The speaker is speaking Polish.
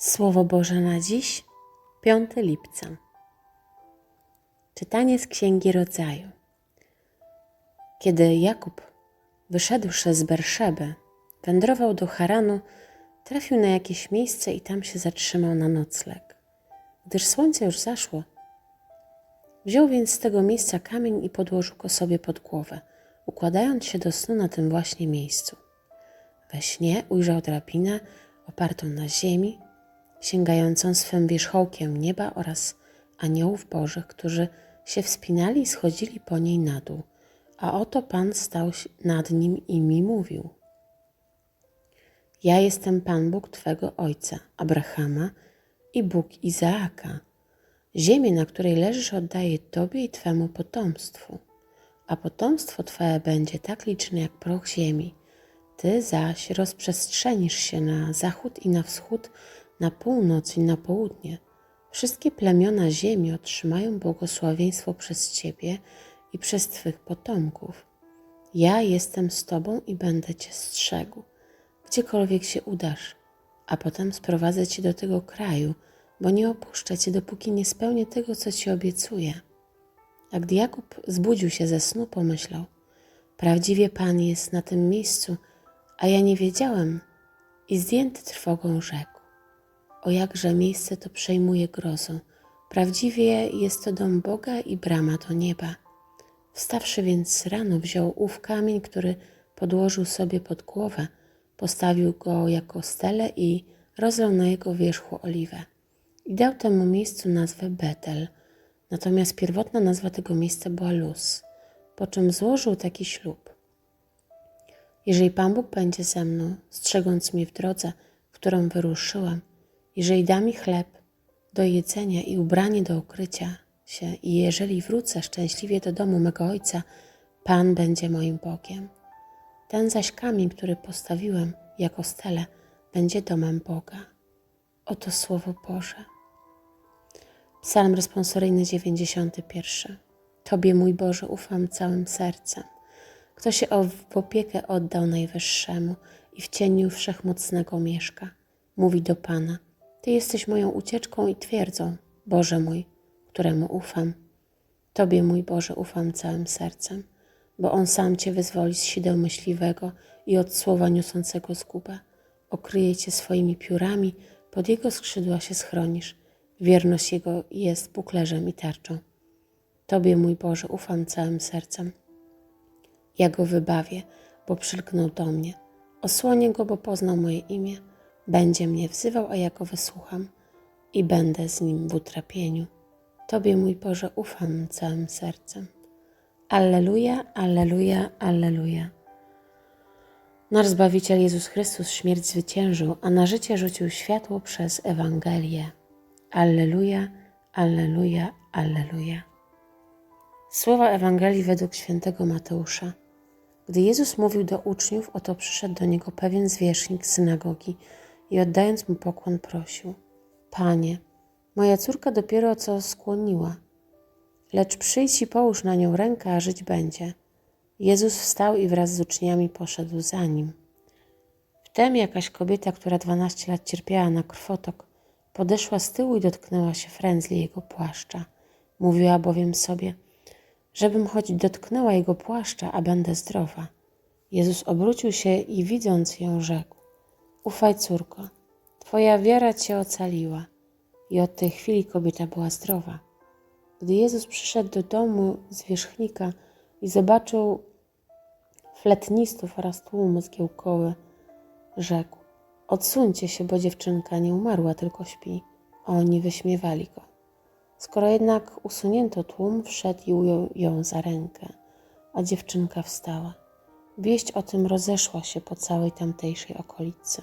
Słowo Boże na dziś, 5 lipca. Czytanie z Księgi Rodzaju. Kiedy Jakub, wyszedłszy z Berszeby, wędrował do Haranu, trafił na jakieś miejsce i tam się zatrzymał na nocleg. Gdyż słońce już zaszło, wziął więc z tego miejsca kamień i podłożył go sobie pod głowę, układając się do snu na tym właśnie miejscu. We śnie ujrzał drabinę opartą na ziemi, sięgającą swym wierzchołkiem nieba oraz aniołów bożych, którzy się wspinali i schodzili po niej na dół. A oto Pan stał nad nim i mi mówił: Ja jestem Pan Bóg Twego ojca, Abrahama i Bóg Izaaka. Ziemię, na której leżysz, oddaję Tobie i Twemu potomstwu, a potomstwo Twoje będzie tak liczne jak proch ziemi. Ty zaś rozprzestrzenisz się na zachód i na wschód, na północ i na południe. Wszystkie plemiona ziemi otrzymają błogosławieństwo przez Ciebie i przez Twych potomków. Ja jestem z Tobą i będę Cię strzegł, gdziekolwiek się udasz, a potem sprowadzę Cię do tego kraju, bo nie opuszczę Cię, dopóki nie spełnię tego, co Ci obiecuję. A gdy Jakub zbudził się ze snu, pomyślał: Prawdziwie Pan jest na tym miejscu, a ja nie wiedziałem, i zdjęty trwogą rzekł: O jakże miejsce to przejmuje grozą. Prawdziwie jest to dom Boga i brama do nieba. Wstawszy więc rano, wziął ów kamień, który podłożył sobie pod głowę, postawił go jako stele i rozlał na jego wierzchu oliwę. I dał temu miejscu nazwę Betel. Natomiast pierwotna nazwa tego miejsca była Luz, po czym złożył taki ślub. Jeżeli Pan Bóg będzie ze mną, strzegąc mnie w drodze, którą wyruszyłam, jeżeli da mi chleb do jedzenia i ubranie do ukrycia się, i jeżeli wrócę szczęśliwie do domu mego ojca, Pan będzie moim Bogiem. Ten zaś kamień, który postawiłem jako stele, będzie domem Boga. Oto słowo Boże. Psalm responsoryjny 91. Tobie, mój Boże, ufam całym sercem. Kto się w opiekę oddał Najwyższemu i w cieniu Wszechmocnego mieszka, mówi do Pana: Ty jesteś moją ucieczką i twierdzą, Boże mój, któremu ufam. Tobie, mój Boże, ufam całym sercem, bo On sam Cię wyzwoli z sideł myśliwego i od słowa niosącego zgubę. Okryje Cię swoimi piórami, pod Jego skrzydła się schronisz. Wierność Jego jest buklerzem i tarczą. Tobie, mój Boże, ufam całym sercem. Ja go wybawię, bo przylgnął do mnie. Osłonię go, bo poznał moje imię. Będzie mnie wzywał, a ja go wysłucham i będę z nim w utrapieniu. Tobie, mój Boże, ufam całym sercem. Alleluja, alleluja, alleluja. Nasz Zbawiciel Jezus Chrystus śmierć zwyciężył, a na życie rzucił światło przez Ewangelię. Alleluja, alleluja, alleluja. Słowa Ewangelii według świętego Mateusza. Gdy Jezus mówił do uczniów, oto przyszedł do niego pewien zwierzchnik synagogi i oddając mu pokłon prosił: Panie, moja córka dopiero co skłoniła, lecz przyjdź i połóż na nią rękę, a żyć będzie. Jezus wstał i wraz z uczniami poszedł za nim. Wtem jakaś kobieta, która dwanaście lat cierpiała na krwotok, podeszła z tyłu i dotknęła się frędzli jego płaszcza. Mówiła bowiem sobie – żebym choć dotknęła jego płaszcza, a będę zdrowa. Jezus obrócił się i widząc ją rzekł: Ufaj, córko, twoja wiara cię ocaliła. I od tej chwili kobieta była zdrowa. Gdy Jezus przyszedł do domu zwierzchnika i zobaczył fletnistów oraz tłum zgiełkowy, rzekł: Odsuńcie się, bo dziewczynka nie umarła, tylko śpi. A oni wyśmiewali go. Skoro jednak usunięto tłum, wszedł i ujął ją za rękę, a dziewczynka wstała. Wieść o tym rozeszła się po całej tamtejszej okolicy.